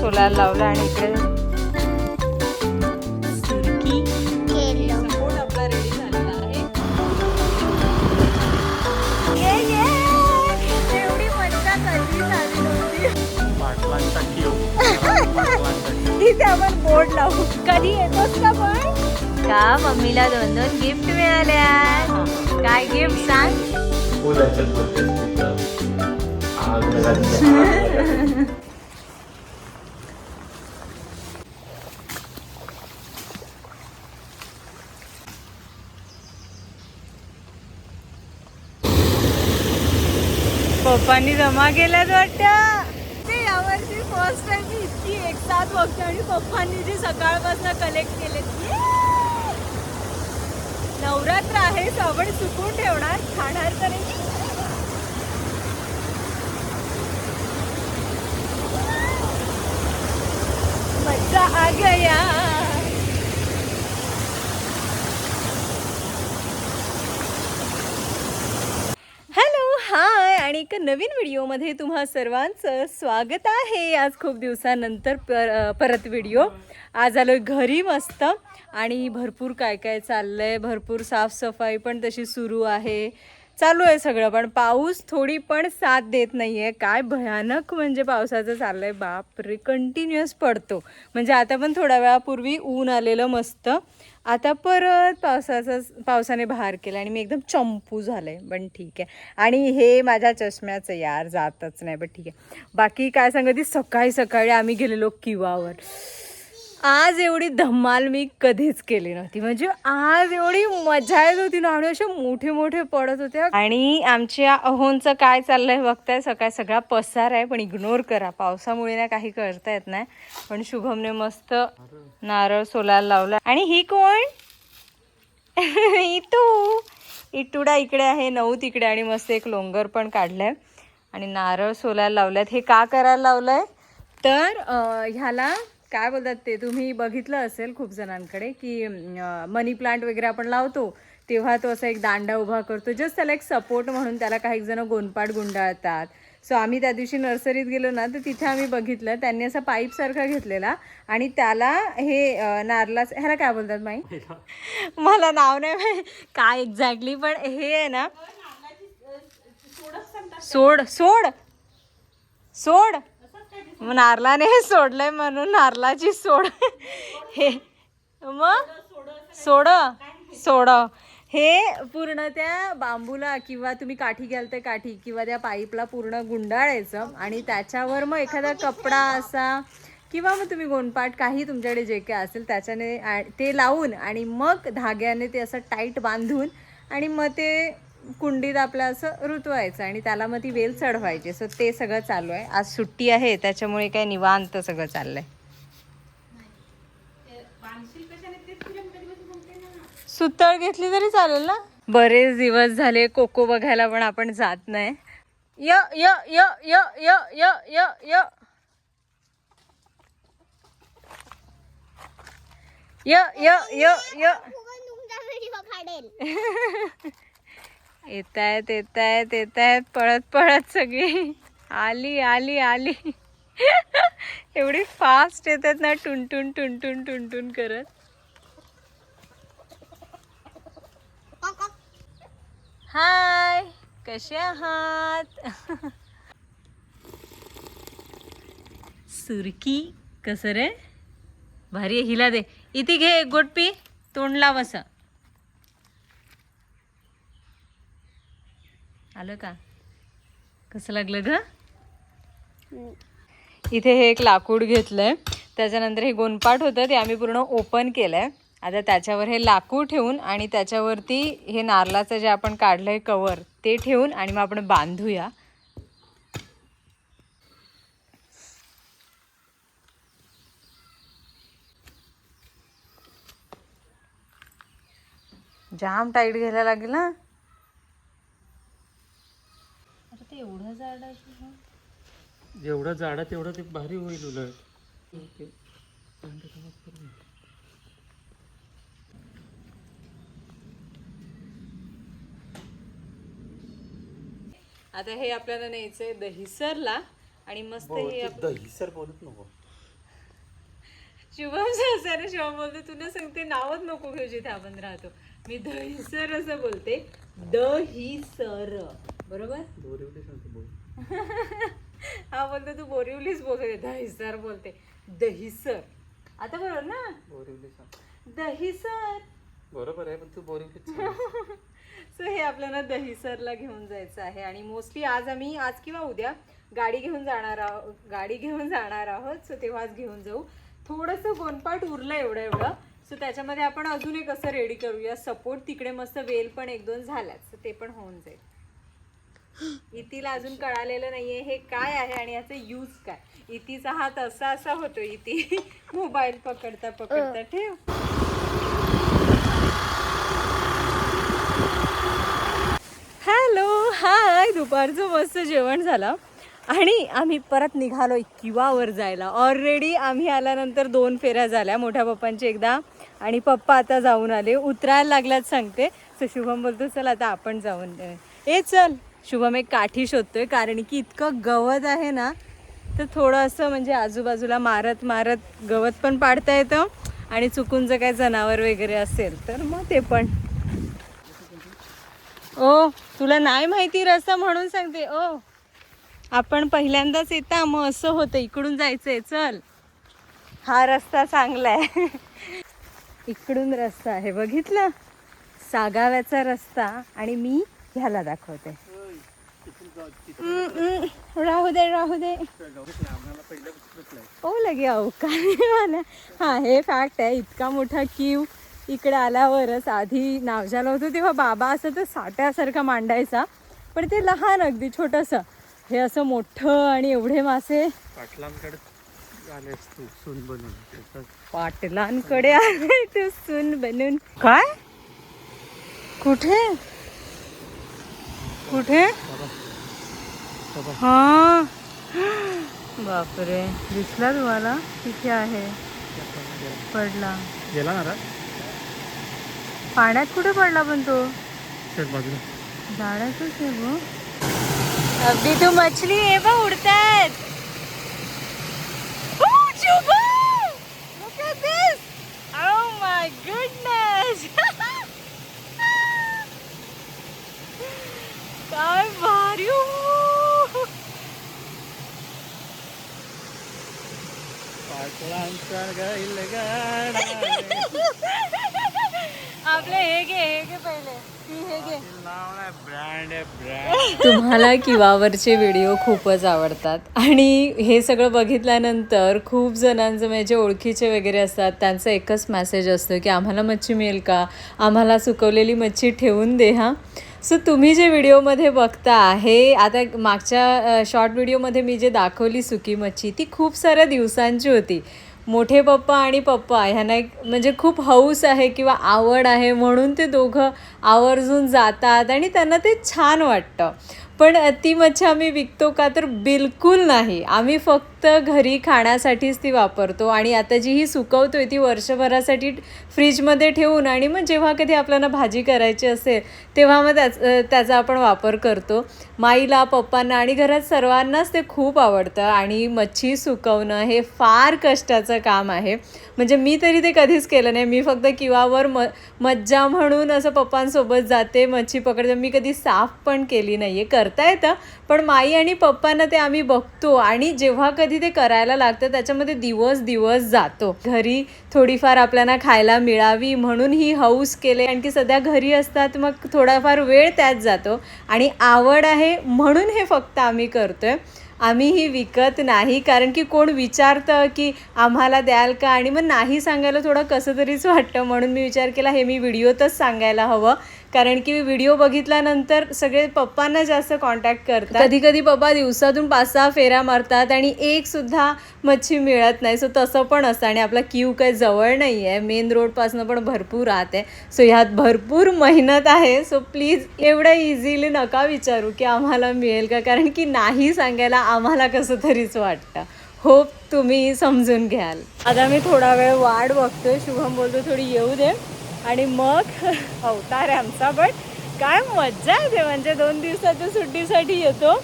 सोलायला लावलं आणि इकडे सुरकी. आपला रेडी झालेला आहे. तिथे आपण बोर्ड लावू. कधी येतोस का पण का मम्मीला दोन दोन गिफ्ट मिळाल्या काय गिफ्ट सांग फुलाच्याच बोलतेस तिथं. आग लगायची, आग लगायची. पाणी जमा केल्यात वाटतं. ते यावर्षी फर्स्ट टाइम मी इतकी एक साथ बघते आणि पप्पांनी जे सकाळपासून कलेक्ट केले नवरात्र आहे आपण चुकून ठेवणार छान तर नाही. मज्जा आ गया हॅलो हाय आणि एका नवीन व्हिडिओमध्ये तुम्हा सर्वांचं स्वागत आहे. आज खूप दिवसानंतर पर परत व्हिडिओ. आज आलो घरी मस्त. आणि भरपूर काय काय चाललं आहे भरपूर साफसफाई पण तशी सुरू आहे. चालू आहे सगळं पण पाऊस थोडी पण साथ देत नाही आहे काय भयानक म्हणजे पावसाचं चाललं आहे बापरे! कंटिन्युअस पडतो. म्हणजे आता पण थोड्या वेळापूर्वी ऊन आलेलं मस्त. आता परत पावसाचा पावसाने बहार केला आणि मी एकदम चंपू झालं. आहे पण ठीक आहे. आणि हे माझ्या चष्म्याचं यार जातच नाही पण ठीक आहे. बाकी काय सांगते सकाळी सकाळी आम्ही गेलेलो किवावर. आज एवढी धमाल मी कधीच केली नव्हती. म्हणजे आज एवढी मजा येत होती ना आणि असे मोठे मोठे पडत होते. आणि आमच्या अहोंचं काय चाललंय बघताय सकाळ सगळा पसार आहे पण इग्नोर करा. पावसामुळे ना काही करता येत नाही. पण शुभमने मस्त नारळ सोलायला लावला. आणि ही कोण? इतू. इटुडा इकडे आहे नऊ तिकडे आणि मस्त एक लोंगर पण काढलंय. आणि नारळ सोलायला लावल्यात. हे का करायला लावलंय? तर ह्याला काय बोलतात ते? तुम्ही बघितलं असेल खूप जणांकडे की मनी प्लांट वगैरे आपण लावतो तेव्हा तो असा एक दांडा उभा करतो. जस्ट त्याला एक सपोर्ट म्हणून त्याला काही जण गोंडपाट गुंडाळतात. सो आम्ही त्या दिवशी नर्सरीत गेलो ना तर तिथे आम्ही बघितलं त्यांनी असा पाईपसारखा घेतलेला आणि त्याला हे नारळाचं ह्याला काय बोलतात माई? मला नाव नाही माहीत. काय एक्झॅक्टली पण हे आहे ना सोड सोड सोड. मग हे सोडलंय म्हणून नारलाची सोड. हे मग? सोड. सोड. हे पूर्ण त्या बांबूला किंवा तुम्ही काठी घ्याल ते काठी किंवा त्या पाईपला पूर्ण गुंडाळायचं आणि त्याच्यावर मग एखादा कपडा असा किंवा मग तुम्ही गोंडपाट काही तुमच्याकडे जे काय असेल त्याच्याने ते लावून आणि मग धाग्याने ते असं टाईट बांधून आणि मग ते कुंडीत आपलं असं रुतवायचं आणि त्याला मग ती वेल चढवायची. सो ते सगळं चालू आहे. आज सुट्टी आहे त्याच्यामुळे काय निवांत सगळं चाललंय. सुतळ घेतली तरी चालेल ना? बरेच दिवस झाले कोको बघायला पण आपण जात नाही. य य य य य य य य. य य य य. येत आहेत येत आहेत येत आहेत पळत पळत सगळी. आली आली आली. एवढी फास्ट येतात ना टुनटुन टुनटुन टुनटुन करत. हाय कसे आहात? सुरकी कसं रे? भारी हिला दे. इथे घे एक गोट पी तोंड लाव असं. आलं का? कसं लागलं ग? इथे हे एक लाकूड घेतलंय. त्याच्यानंतर हे गोनपाट होतं ते आम्ही पूर्ण ओपन केलंय. आता त्याच्यावर हे लाकूड ठेवून आणि त्याच्यावरती हे नारळाचं जे आपण काढलंय कवर ते ठेवून आणि मग आपण बांधूया. जाम टाईट घ्यायला लागेल ना अरे ते एवढं जाड आहे जेवढं जाडं तेवढं ते भारी होईल उलट. आता हे आपल्याला न्यायचंय दहिसरला आणि मस्त हे आप- दही सर बोलत नको. शुभम सहसाने शुभम बोलतो तुला सांगते नावच नको घेऊ जिथे आपण राहतो. मी दहीसर असं बोलते दहीसर. बरोबर? बोरिवली सांगते बोल. हा बोलतो तू बोरिवलीच बोलते दहीसर बोलते. दहीसर. आता बरोबर ना? बोरिवली सांग दहीसर. बरोबर आहे पण तू बोरिवलीच. सो हे आपल्याला दहीसरला घेऊन जायचं आहे आणि मोस्टली आज आम्ही आज किंवा उद्या गाडी घेऊन जाणार आहोत गाडी घेऊन जाणार आहोत. सो तेव्हाच घेऊन जाऊ. थोडंसं गोनपाट उरलं एवढं एवढं. सो त्याच्यामध्ये आपण अजून एक असं रेडी करूया. सपोर्ट तिकडे मस्त वेल पण एक दोन झाल्यात. सो ते पण होऊन जाईल. इतीला अजून कळालेलं नाहीये हे काय आहे आणि याचा यूज काय? इतीचा हात असा असा होतो इती मोबाईल पकडता पकडता ठेव. हॅलो हाय दुपारचं मस्त जेवण झालं. आणि आम्ही परत निघालो किवावर जायला. ऑलरेडी आम्ही आल्यानंतर दोन फेऱ्या झाल्या मोठ्या पप्पांची एकदा. आणि पप्पा आता जाऊन आले. उतरायला लागल्यात सांगते. सो शुभम बोलतो चल आता आपण जाऊन येऊ." ए चल. शुभम एक काठी शोधतोय कारण की इतकं गवत आहे ना तर थोडं असं म्हणजे आजूबाजूला मारत मारत गवत पण पाडता येतं आणि चुकून जर काय जनावर वगैरे असेल तर मग ते पण. ओ तुला नाही माहिती रस्ता म्हणून सांगते ओ. आपण पहिल्यांदाच येता मग असं होतं इकडून जायचंय चल. हा रस्ता चांगला आहे. इकडून रस्ता आहे बघितलं? सागाव्याचा रस्ता आणि मी ह्याला दाखवते. राहू दे राहू दे. ओ लगे अवकाळी मला. हा हे फॅक्ट आहे इतका मोठा क्यू इकडे आल्यावरच आधी नावजाला होतो तेव्हा बाबा असं तर साठ्यासारखा मांडायचा पण ते लहान अगदी छोटंसं. हे असं मोठं आणि एवढे मासे. पाटलांकडे आले तू सून बनून काय? कुठे? कुठे? हा. बापरे. दिसला तुम्हाला? तिथे आहे. पडला. गेला ना पाण्यात कुठे पडला पण तो? बाजूला. आहे गो. अगदी तू मछली आहे बा उडतायत. Oh, गाईल आपले हे घे हे घे पहिले. तुम्हाला किवावरचे व्हिडिओ खूपच आवडतात. आणि हे सगळं बघितल्यानंतर खूप जणांचं म्हणजे ओळखीचे वगैरे असतात त्यांचा एकच मेसेज असतो की आम्हाला मच्छी मिळेल का? आम्हाला सुकवलेली मच्छी ठेवून दे हां. सो तुम्ही जे व्हिडिओमध्ये बघता हे आता मागच्या शॉर्ट व्हिडिओमध्ये मी जे दाखवली सुकी मच्छी ती खूप साऱ्या दिवसांची होती. मोठे पप्पा आणि पप्पा ह्यांना एक म्हणजे खूप हौस आहे किंवा आवड आहे म्हणून ते दोघं आवर्जून जातात आणि त्यांना ते छान वाटतं. पण ती मच्छी आम्ही विकतो का तर बिलकुल नाही. आम्ही फक्त घरी खाण्यासाठीच ती वापरतो आणि आता जी ही सुकवतो आहे ती वर्षभरासाठी फ्रीजमध्ये ठेवून आणि मग जेव्हा कधी आपल्याला भाजी करायची असेल तेव्हा मग त्याच त्याचा आपण वापर करतो. माईला पप्पांना आणि घरात सर्वांनाच ते खूप आवडतं आणि मच्छी सुकवणं हे फार कष्टाचं काम आहे. म्हणजे मी तरी ते कधीच केलं नाही. मी फक्त किवावर म मज्जा म्हणून असं पप्पांसोबत जाते मच्छी पकडते. मी कधी साफ पण केली नाही आहे करता येतं पण माई आणि पप्पांना ते आम्ही बघतो आणि जेव्हा कधी ते करायला लागतं त्याच्यामध्ये दिवस दिवस जातो. घरी थोडीफार आपल्याला खायला मिळावी म्हणून ही हौस केले आणखी सध्या घरी असतात मग थोडाफार वेळ त्यात जातो. आणि आवड आहे म्हणून हे फक्त आम्ही करतोय. आम्ही ही विकत नाही कारण की कोण विचारतं की आम्हाला द्याल का? आणि मग नाही सांगायला थोडं कसं तरीच वाटतं म्हणून मी विचार केला हे मी व्हिडिओतच सांगायला हवं. कारण की व्हिडिओ बघितल्यानंतर सगळे पप्पांना जास्त कॉन्टॅक्ट करतात. कधी कधी पप्पा दिवसातून पाच सहा फेऱ्या मारतात आणि एक सुद्धा मच्छी मिळत नाही. सो तसं पण असतं आणि आपला क्यू काही जवळ नाही आहे मेन रोडपासनं पण भरपूर राहत. आहे सो ह्यात भरपूर मेहनत आहे. सो प्लीज एवढं इझिली नका विचारू की आम्हाला मिळेल का? कारण की नाही सांगायला आम्हाला कसं तरीच वाटतं. होप तुम्ही समजून घ्याल. आता मी थोडा वेळ वाट बघतोय. शुभम बोलतो थोडी येऊ दे. आणि मग अवतार आहे आमचा बट काय मज्जा येते म्हणजे दोन दिवसाच्या सुट्टीसाठी येतो.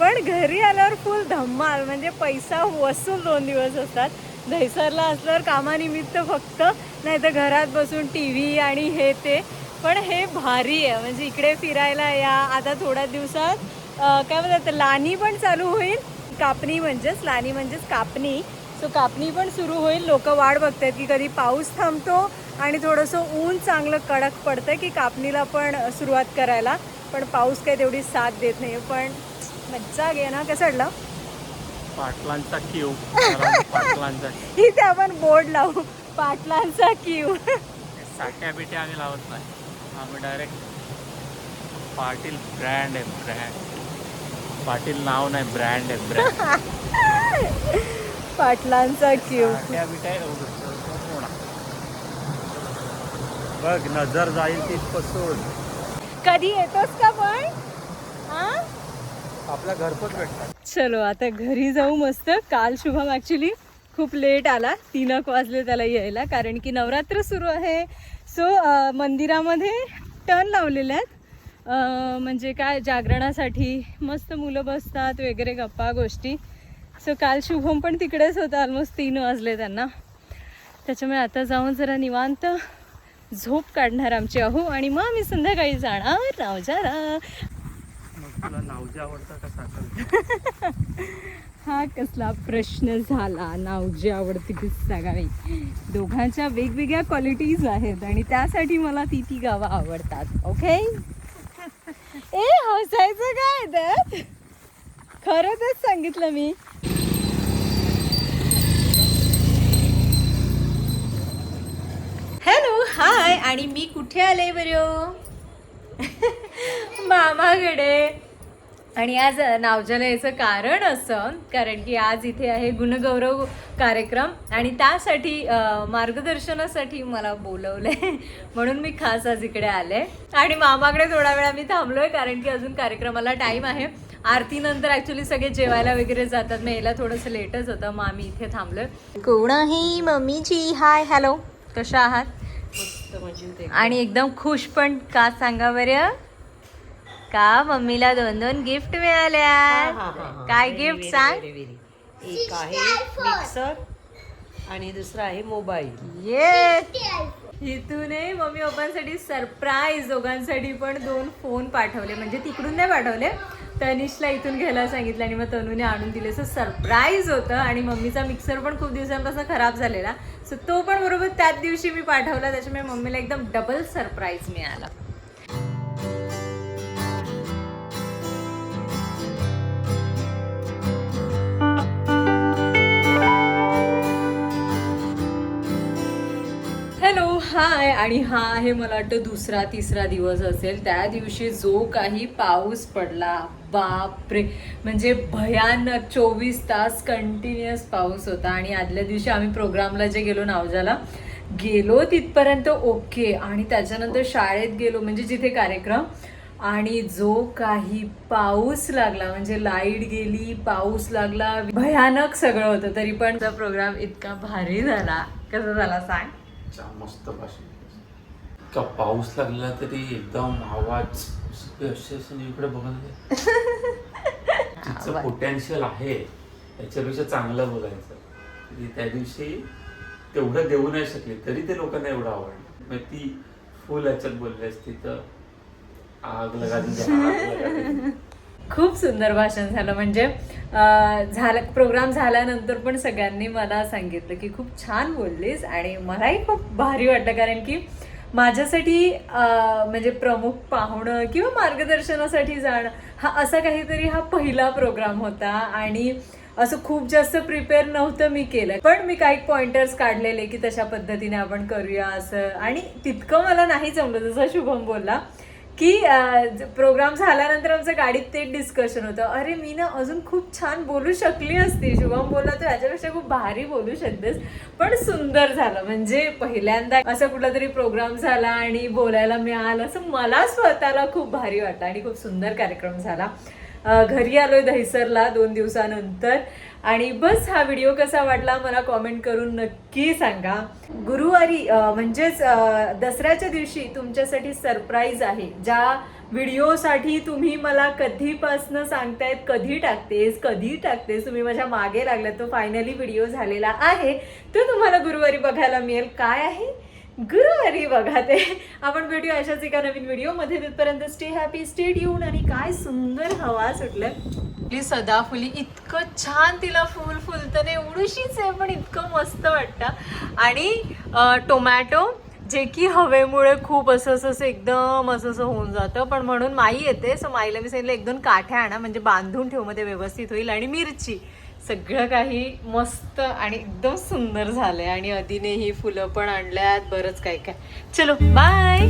पण घरी आल्यावर फुल धम्माल म्हणजे पैसा वसूल दोन दिवस असतात. दहिसरला असल्यावर कामानिमित्त फक्त नाही तर घरात बसून टी व्ही आणि हे ते. पण हे भारी आहे म्हणजे इकडे फिरायला या आता थोड्या दिवसात काय म्हणतात लाणी पण चालू होईल. कापणी म्हणजेच लाणी म्हणजेच कापणी. सो कापणी पण सुरू होईल. लोक वाट बघतायत की कधी पाऊस थांबतो आणि थोडंसं ऊन चांगलं कडक पडतं की कापणीला पण सुरुवात करायला. पण पाऊस काही तेवढी साथ देत नाही पण मज्जा घे ना? कसं वाटलं? पाटलांचा क्यू. पाटलांचा. इथे आपण बोर्ड लावू. पाटलांचा क्यू. साठ्या बिट्या आम्ही लावत नाही. आम्ही डायरेक्ट पाटील ब्रँड आहे ब्रँड पाटील नाव नाही ब्रँड आहे ब्रँड पाटलांचा क्यू बिट्या बघ नजर जाईल तिथपासून. कधी येतोस का पण? आपल्या घरपोच भेटतात चलो आता घरी जाऊ मस्त. काल शुभम ॲक्च्युली खूप लेट आला. तीन एक वाजले त्याला यायला कारण की नवरात्र सुरू आहे. सो मंदिरामध्ये टर्न लावलेले आहेत. म्हणजे काय जागरणासाठी मस्त मुलं बसतात वगैरे गप्पा गोष्टी. सो काल शुभम पण तिकडेच होता. ऑलमोस्ट तीन वाजले त्यांना. त्याच्यामुळे आता जाऊन जरा निवांत झोप काढणार आमची अहो. आणि मग आम्ही संध्याकाळी जाणार नावजी साखर? हा कसला प्रश्न झाला. नाव जे आवडते ती सांगावी दोघांच्या वेगवेगळ्या क्वालिटीज आहेत आणि त्यासाठी मला ती ती गावं आवडतात. ओके ए हसायचं काय? त्यात खरं तेच सांगितलं मी. Hello hi. आणि मी कुठे आले बरं? मामाकडे. आणि आज नावजाला याचं कारण असं कारण की आज इथे आहे गुणगौरव कार्यक्रम. आणि त्यासाठी मार्गदर्शनासाठी मला बोलवलं आहे म्हणून मी खास आज इकडे आले. आणि मामाकडे थोडा वेळा मी आहे कारण की अजून कार्यक्रमाला टाईम आहे. आरतीनंतर ॲक्च्युली सगळे जेवायला वगैरे जातात. मग याला थोडंसं लेटच होतं मग आम्ही इथे थांबलो कोण आहे? मम्मीची हाय हॅलो कशा आहात? आणि एकदम खुश पण का सांगा बरं? का मम्मीला दोन दोन गिफ्ट मिळाल्या? काय गिफ्ट सांग? एक आहे मिक्सर आणि दुसरा आहे मोबाईल ये इथूनही मम्मी पप्पांसाठी सरप्राईज दोघांसाठी पण दोन फोन पाठवले. म्हणजे तिकडून नाही पाठवले. तनिषला इथून घ्यायला सांगितलं आणि मग तनूने आणून दिले. सो सरप्राईज होतं आणि मम्मीचा मिक्सर पण खूप दिवसांपासून खराब झालेला. सो तो पण बरोबर त्याच दिवशी मी पाठवला त्याच्यामुळे मम्मीला एकदम डबल सरप्राईज मिळाला. हॅलो हाय आणि हा आहे मला वाटतं दुसरा तिसरा दिवस असेल. त्या दिवशी जो काही पाऊस पडला बापरे! म्हणजे भयानक चोवीस तास कंटिन्युअस पाऊस होता. आणि आदल्या दिवशी आम्ही प्रोग्रामला जे गेलो नावजाला गेलो तिथपर्यंत ओके. आणि त्याच्यानंतर शाळेत गेलो म्हणजे जिथे कार्यक्रम. आणि जो काही पाऊस लागला म्हणजे लाइट गेली पाऊस लागला भयानक सगळं होतं. तरी पण प्रोग्राम इतका भारी झाला. कसा झाला सांग? छान मस्त भाषण इतका पाऊस लागला तरी एकदम आवाज सगळे असे असे इकडे बघत. तिचं पोटेन्शियल आहे याच्यापेक्षा चांगलं बोलायचं त्या दिवशी तेवढं देऊ नाही शकले तरी ते लोकांना एवढं आवडलं मग ती फुल याच्यात बोलली असती तर आग लगा आग लगा. खूप सुंदर भाषण झालं. म्हणजे झालं प्रोग्राम झाल्यानंतर पण सगळ्यांनी मला सांगितलं की खूप छान बोललीस आणि मलाही खूप भारी वाटलं. कारण की माझ्यासाठी म्हणजे प्रमुख पाहुणं किंवा मार्गदर्शनासाठी जाणं हा असा काहीतरी हा पहिला प्रोग्राम होता आणि असं खूप जास्त प्रिपेअर नव्हतं मी केलं. पण मी काही पॉइंटर्स काढलेले की तशा पद्धतीने आपण करूया असं. आणि तितकं मला नाही जमलं जसं शुभम बोलला. की प्रोग्राम झाल्यानंतर आमचं गाडीत ते डिस्कशन होतं. अरे मी ना अजून खूप छान बोलू शकली असती. शुभम बोलला तू ह्याच्यापेक्षा खूप भारी बोलू शकतेस. पण सुंदर झालं. म्हणजे पहिल्यांदा असं कुठला तरी प्रोग्राम झाला आणि बोलायला मिळालं असं मला स्वतःला खूप भारी वाटलं आणि खूप सुंदर कार्यक्रम झाला. घरी आलोय दहिसरला दोन दिवसानंतर. आणि बस हा व्हिडिओ कसा वाटला मला कॉमेंट करून नक्की सांगा. गुरुवारी म्हणजेच दसऱ्याच्या दिवशी तुमच्यासाठी सरप्राईज आहे. ज्या व्हिडिओसाठी तुम्ही मला कधीपासनं सांगतायत कधी टाकतेस कधी टाकतेस तुम्ही माझ्या मागे लागलात तो फायनली व्हिडिओ झालेला आहे. तो तुम्हाला गुरुवारी बघायला मिळेल. काय आहे? गुरुवारी बघा ते. आपण भेटूया अशाच एका नवीन व्हिडिओमध्ये. तिथपर्यंत स्टे हॅपी स्टे ट्यून आणि काय सुंदर हवा सुटलं. आपली सदाफुली इतकं छान तिला फुल फुलतं नाही एवढीशीच आहे पण इतकं मस्त वाटतं. आणि टोमॅटो जे की हवेमुळे खूप असं असं असं एकदम असं असं होऊन जातं. पण म्हणून माई येते. सो माईला मी सांगितलं एक दोन काठ्या आणा. म्हणजे बांधून ठेवमध्ये व्यवस्थित होईल. आणि मिरची. सगळं काही मस्त आणि एकदम सुंदर झालंय. आणि अदिने ही फुलं पण आणल्यात. बरंच काय काय चलो बाय